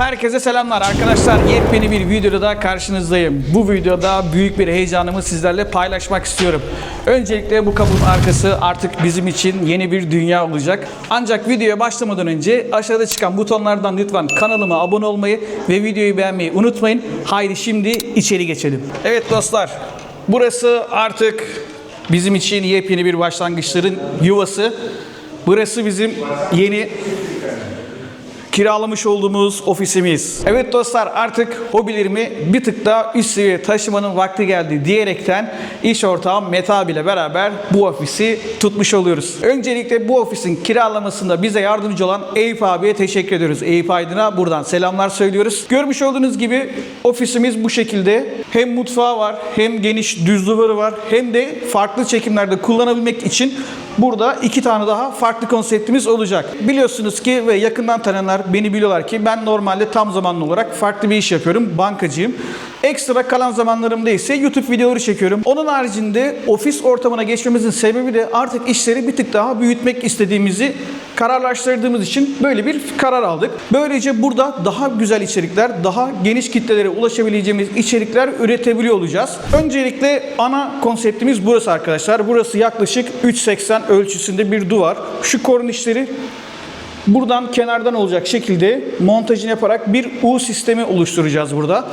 Herkese selamlar arkadaşlar. Yepyeni bir videoda da karşınızdayım. Bu videoda büyük bir heyecanımı sizlerle paylaşmak istiyorum. Öncelikle bu kapının arkası artık bizim için yeni bir dünya olacak. Ancak videoya başlamadan önce aşağıda çıkan butonlardan lütfen kanalıma abone olmayı ve videoyu beğenmeyi unutmayın. Haydi şimdi içeri geçelim. Evet dostlar, burası artık bizim için yepyeni bir başlangıçların yuvası. Burası bizim yeni kiralamış olduğumuz ofisimiz. Evet dostlar artık hobilerimi bir tık daha üst seviyeye taşımanın vakti geldi diyerekten iş ortağım Meta ile beraber bu ofisi tutmuş oluyoruz. Öncelikle bu ofisin kiralamasında bize yardımcı olan Eyüp abiye teşekkür ediyoruz. Eyüp Aydın'a buradan selamlar söylüyoruz. Görmüş olduğunuz gibi ofisimiz bu şekilde. Hem mutfağı var, hem geniş düz duvarı var, hem de farklı çekimlerde kullanabilmek için Burada iki tane daha farklı konseptimiz olacak. Biliyorsunuz ki ve yakından tanıyanlar beni biliyorlar ki ben normalde tam zamanlı olarak farklı bir iş yapıyorum. Bankacıyım. Ekstra kalan zamanlarımda ise YouTube videoları çekiyorum. Onun haricinde ofis ortamına geçmemizin sebebi de artık işleri bir tık daha büyütmek istediğimizi kararlaştırdığımız için böyle bir karar aldık. Böylece burada daha güzel içerikler, daha geniş kitlelere ulaşabileceğimiz içerikler üretebiliyor olacağız. Öncelikle ana konseptimiz burası arkadaşlar. Burası yaklaşık 3.80 ölçüsünde bir duvar. Şu kornişleri Buradan kenardan olacak şekilde montajını yaparak bir U sistemi oluşturacağız burada.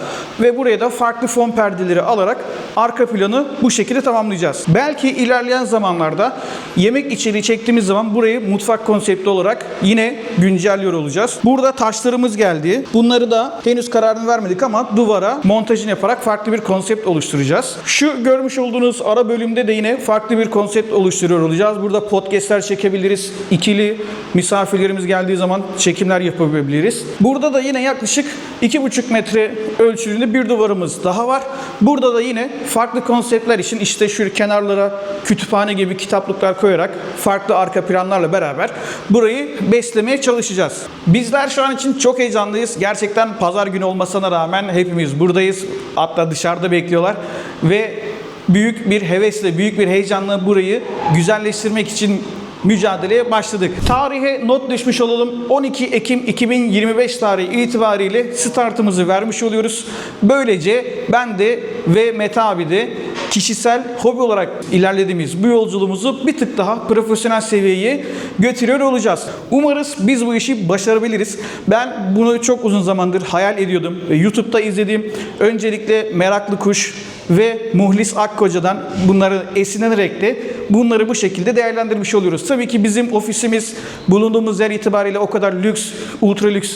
Ve buraya da farklı fon perdeleri alarak arka planı bu şekilde tamamlayacağız. Belki ilerleyen zamanlarda yemek içeriği çektiğimiz zaman burayı mutfak konsepti olarak yine güncelliyor olacağız. Burada taşlarımız geldi. Bunları da henüz kararını vermedik ama duvara montajını yaparak farklı bir konsept oluşturacağız. Şu görmüş olduğunuz ara bölümde de yine farklı bir konsept oluşturuyor olacağız. Burada podcastler çekebiliriz. İkili misafirlerimiz geldiği zaman çekimler yapabiliriz. Burada da yine yaklaşık 2,5 metre ölçülüğünde bir duvarımız daha var. Burada da yine farklı konseptler için işte şu kenarlara kütüphane gibi kitaplıklar koyarak farklı arka planlarla beraber burayı beslemeye çalışacağız. Bizler şu an için çok heyecanlıyız. Gerçekten pazar günü olmasına rağmen hepimiz buradayız. Hatta dışarıda bekliyorlar ve büyük bir hevesle, büyük bir heyecanla burayı güzelleştirmek için mücadeleye başladık. Tarihe not düşmüş olalım. 12 Ekim 2025 tarihi itibariyle startımızı vermiş oluyoruz. Böylece ben de ve Mete abi de kişisel hobi olarak ilerlediğimiz bu yolculuğumuzu bir tık daha profesyonel seviyeye götürüyor olacağız. Umarız biz bu işi başarabiliriz. Ben bunu çok uzun zamandır hayal ediyordum. YouTube'da izlediğim öncelikle Meraklı Kuş ve Muhlis Akkoca'dan bunları esinlenerek de bunları bu şekilde değerlendirmiş oluyoruz. Tabii ki bizim ofisimiz bulunduğumuz yer itibariyle o kadar lüks, ultra lüks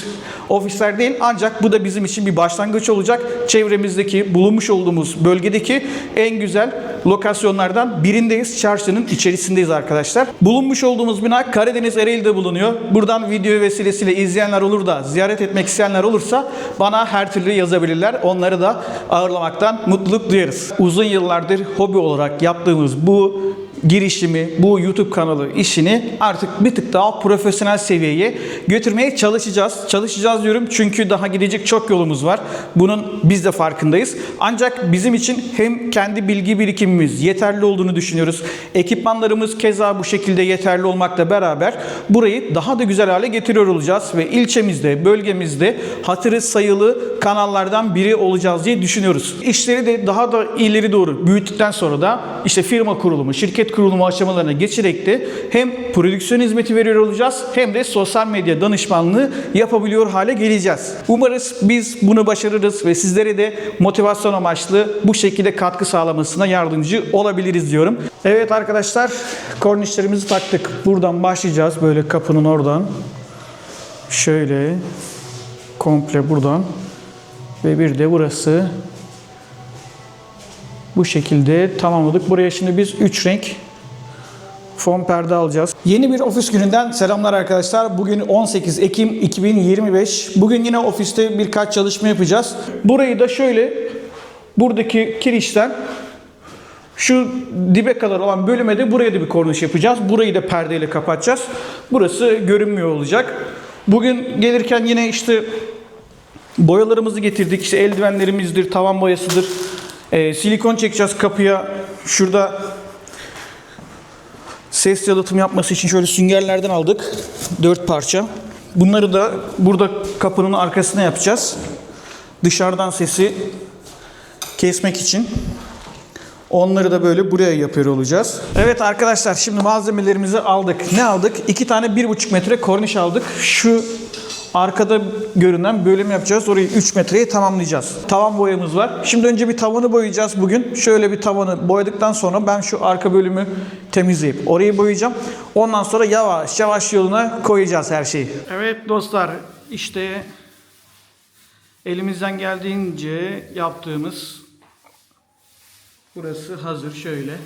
ofisler değil ancak bu da bizim için bir başlangıç olacak. Çevremizdeki, bulunmuş olduğumuz bölgedeki en güzel lokasyonlardan birindeyiz. Çarşının içerisindeyiz arkadaşlar. Bulunmuş olduğumuz bina Karadeniz Ereğli'de bulunuyor. Buradan video vesilesiyle izleyenler olur da ziyaret etmek isteyenler olursa bana her türlü yazabilirler. Onları da ağırlamaktan mutluluk duyarız. Uzun yıllardır hobi olarak yaptığımız bu girişimi, bu YouTube kanalı işini artık bir tık daha profesyonel seviyeye götürmeye çalışacağız. Çalışacağız diyorum çünkü daha gidecek çok yolumuz var. Bunun biz de farkındayız. Ancak bizim için hem kendi bilgi birikimimiz yeterli olduğunu düşünüyoruz. Ekipmanlarımız keza bu şekilde yeterli olmakla beraber burayı daha da güzel hale getiriyor olacağız ve ilçemizde, bölgemizde hatırı sayılı kanallardan biri olacağız diye düşünüyoruz. İşleri de daha da ileri doğru büyüttükten sonra da işte firma kurulumu, şirket kurulumu aşamalarına geçerek de hem prodüksiyon hizmeti veriyor olacağız hem de sosyal medya danışmanlığı yapabiliyor hale geleceğiz. Umarız biz bunu başarırız ve sizlere de motivasyon amaçlı bu şekilde katkı sağlamasına yardımcı olabiliriz diyorum. Evet arkadaşlar kornişlerimizi taktık. Buradan başlayacağız böyle kapının oradan. Şöyle komple buradan ve bir de burası bu şekilde tamamladık. Buraya şimdi biz 3 renk fon perde alacağız. Yeni bir ofis gününden selamlar arkadaşlar. Bugün 18 Ekim 2025. Bugün yine ofiste birkaç çalışma yapacağız. Burayı da şöyle buradaki kirişten şu dibe kadar olan bölüme de buraya da bir korniş yapacağız. Burayı da perdeyle kapatacağız. Burası görünmüyor olacak. Bugün gelirken yine işte boyalarımızı getirdik. İşte eldivenlerimizdir, tavan boyasıdır. Ee, silikon çekeceğiz kapıya. Şurada ses yalıtım yapması için şöyle süngerlerden aldık. 4 parça. Bunları da burada kapının arkasına yapacağız. Dışarıdan sesi kesmek için. Onları da böyle buraya yapıyor olacağız. Evet arkadaşlar şimdi malzemelerimizi aldık. Ne aldık? İki tane 1,5 metre korniş aldık. Şu arkada görünen bölüm yapacağız. Orayı 3 metreyi tamamlayacağız. Tavan boyamız var. Şimdi önce bir tavanı boyayacağız bugün. Şöyle bir tavanı boyadıktan sonra ben şu arka bölümü temizleyip orayı boyayacağım. Ondan sonra yavaş yavaş yoluna koyacağız her şeyi. Evet dostlar işte elimizden geldiğince yaptığımız Burası hazır şöyle.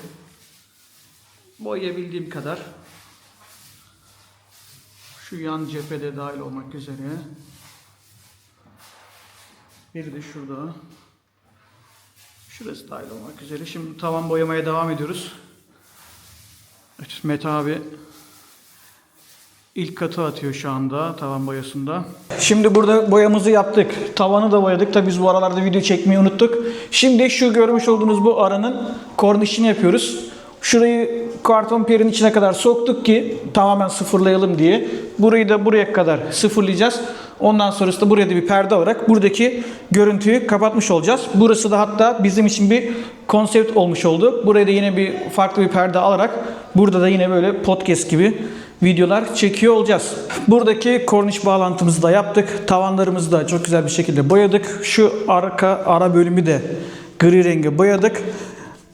Boyayabildiğim kadar. Şu yan cephede dahil olmak üzere. Bir de şurada. Şurası dahil olmak üzere. Şimdi tavan boyamaya devam ediyoruz. Evet, Mete abi ilk katı atıyor şu anda tavan boyasında. Şimdi burada boyamızı yaptık. Tavanı da boyadık. Tabi biz bu aralarda video çekmeyi unuttuk. Şimdi şu görmüş olduğunuz bu aranın kornişini yapıyoruz. Şurayı karton perin içine kadar soktuk ki tamamen sıfırlayalım diye. Burayı da buraya kadar sıfırlayacağız. Ondan sonrası da buraya da bir perde olarak buradaki görüntüyü kapatmış olacağız. Burası da hatta bizim için bir konsept olmuş oldu. Buraya da yine bir farklı bir perde alarak burada da yine böyle podcast gibi videolar çekiyor olacağız. Buradaki korniş bağlantımızı da yaptık. Tavanlarımızı da çok güzel bir şekilde boyadık. Şu arka ara bölümü de gri renge boyadık.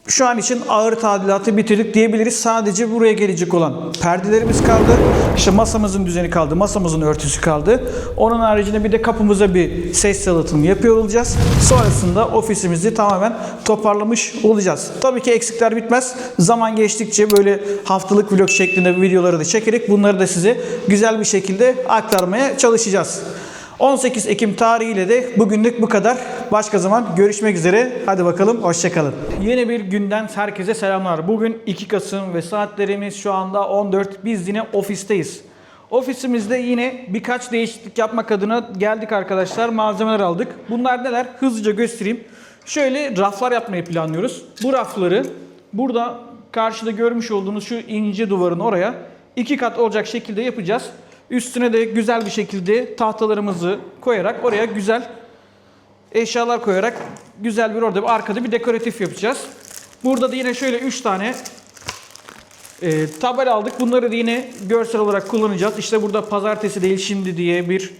Şu an için ağır tadilatı bitirdik diyebiliriz. Sadece buraya gelecek olan perdelerimiz kaldı. İşte masamızın düzeni kaldı. Masamızın örtüsü kaldı. Onun haricinde bir de kapımıza bir ses yalıtımı yapıyor olacağız. Sonrasında ofisimizi tamamen toparlamış olacağız. Tabii ki eksikler bitmez. Zaman geçtikçe böyle haftalık vlog şeklinde videoları da çekerek bunları da size güzel bir şekilde aktarmaya çalışacağız. 18 Ekim tarihiyle de bugünlük bu kadar. Başka zaman görüşmek üzere. Hadi bakalım hoşçakalın. Yeni bir günden herkese selamlar. Bugün 2 Kasım ve saatlerimiz şu anda 14. Biz yine ofisteyiz. Ofisimizde yine birkaç değişiklik yapmak adına geldik arkadaşlar. Malzemeler aldık. Bunlar neler? Hızlıca göstereyim. Şöyle raflar yapmayı planlıyoruz. Bu rafları burada karşıda görmüş olduğunuz şu ince duvarın oraya iki kat olacak şekilde yapacağız. Üstüne de güzel bir şekilde tahtalarımızı koyarak oraya güzel eşyalar koyarak güzel bir orada bir arkada bir dekoratif yapacağız. Burada da yine şöyle 3 tane e, tabela aldık. Bunları da yine görsel olarak kullanacağız. İşte burada pazartesi değil şimdi diye bir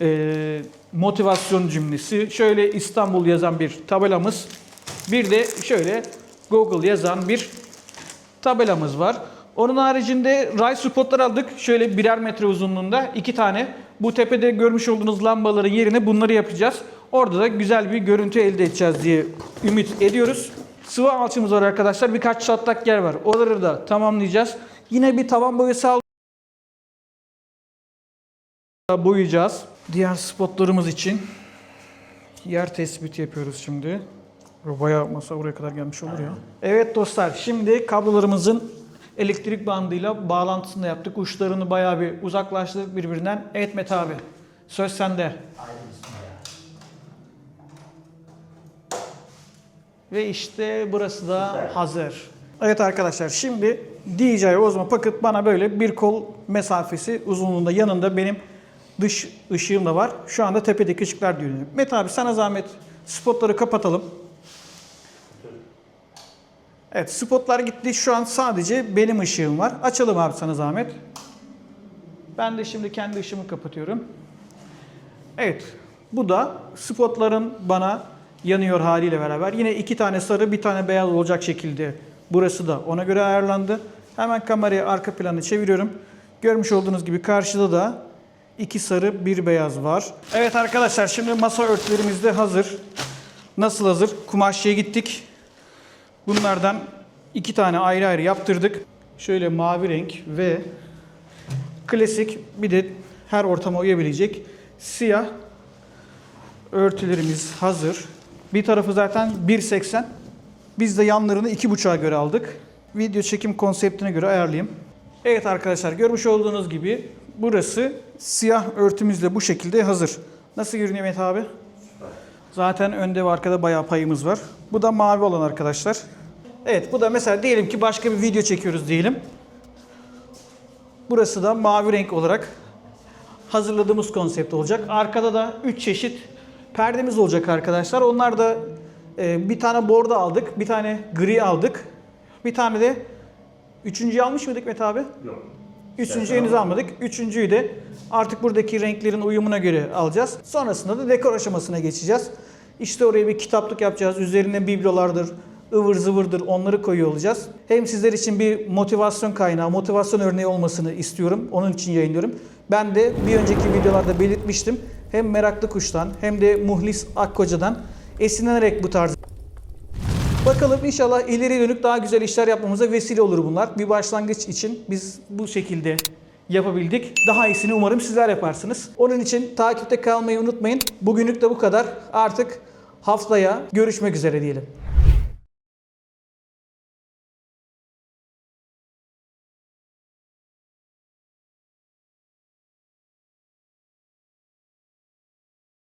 e, motivasyon cümlesi. Şöyle İstanbul yazan bir tabelamız. Bir de şöyle Google yazan bir tabelamız var. Onun haricinde ray spotlar aldık. Şöyle birer metre uzunluğunda iki tane. Bu tepede görmüş olduğunuz lambaların yerine bunları yapacağız. Orada da güzel bir görüntü elde edeceğiz diye ümit ediyoruz. Sıvı alçımız var arkadaşlar. Birkaç çatlak yer var. Oraları da tamamlayacağız. Yine bir tavan boyası aldık. Boyayacağız. Diğer spotlarımız için yer tespiti yapıyoruz şimdi. Bayağı masa oraya kadar gelmiş olur ya. Evet dostlar şimdi kablolarımızın elektrik bandıyla bağlantısını yaptık. Uçlarını bayağı bir uzaklaştırdık birbirinden. Evet Mete abi söz sende. Ve işte burası da hazır. Evet arkadaşlar şimdi DJI Osmo Pocket bana böyle bir kol mesafesi uzunluğunda yanında benim dış ışığım da var. Şu anda tepedeki ışıklar dönüyor. Mete abi sana zahmet spotları kapatalım. Evet spotlar gitti. Şu an sadece benim ışığım var. Açalım abi sana zahmet. Ben de şimdi kendi ışığımı kapatıyorum. Evet. Bu da spotların bana yanıyor haliyle beraber. Yine iki tane sarı bir tane beyaz olacak şekilde burası da ona göre ayarlandı. Hemen kamerayı arka planı çeviriyorum. Görmüş olduğunuz gibi karşıda da iki sarı bir beyaz var. Evet arkadaşlar şimdi masa örtülerimiz de hazır. Nasıl hazır? Kumaşçıya gittik. Bunlardan iki tane ayrı ayrı yaptırdık. Şöyle mavi renk ve klasik bir de her ortama uyabilecek siyah örtülerimiz hazır. Bir tarafı zaten 1.80. Biz de yanlarını 2.5'a göre aldık. Video çekim konseptine göre ayarlayayım. Evet arkadaşlar görmüş olduğunuz gibi burası siyah örtümüzle bu şekilde hazır. Nasıl görünüyor Mehmet abi? Zaten önde ve arkada bayağı payımız var. Bu da mavi olan arkadaşlar. Evet bu da mesela diyelim ki başka bir video çekiyoruz diyelim. Burası da mavi renk olarak hazırladığımız konsept olacak. Arkada da 3 çeşit perdemiz olacak arkadaşlar. Onlar da e, bir tane bordo aldık, bir tane gri aldık. Bir tane de üçüncüyü almış mıydık Mete abi? Yok. Üçüncüyü henüz almadık. Üçüncüyü de artık buradaki renklerin uyumuna göre alacağız. Sonrasında da dekor aşamasına geçeceğiz. İşte oraya bir kitaplık yapacağız. Üzerine biblolardır, ıvır zıvırdır onları koyuyor olacağız. Hem sizler için bir motivasyon kaynağı, motivasyon örneği olmasını istiyorum. Onun için yayınlıyorum. Ben de bir önceki videolarda belirtmiştim. Hem Meraklı Kuş'tan hem de Muhlis Akkoca'dan esinlenerek bu tarz Bakalım inşallah ileri dönük daha güzel işler yapmamıza vesile olur bunlar. Bir başlangıç için biz bu şekilde yapabildik. Daha iyisini umarım sizler yaparsınız. Onun için takipte kalmayı unutmayın. Bugünlük de bu kadar. Artık haftaya görüşmek üzere diyelim.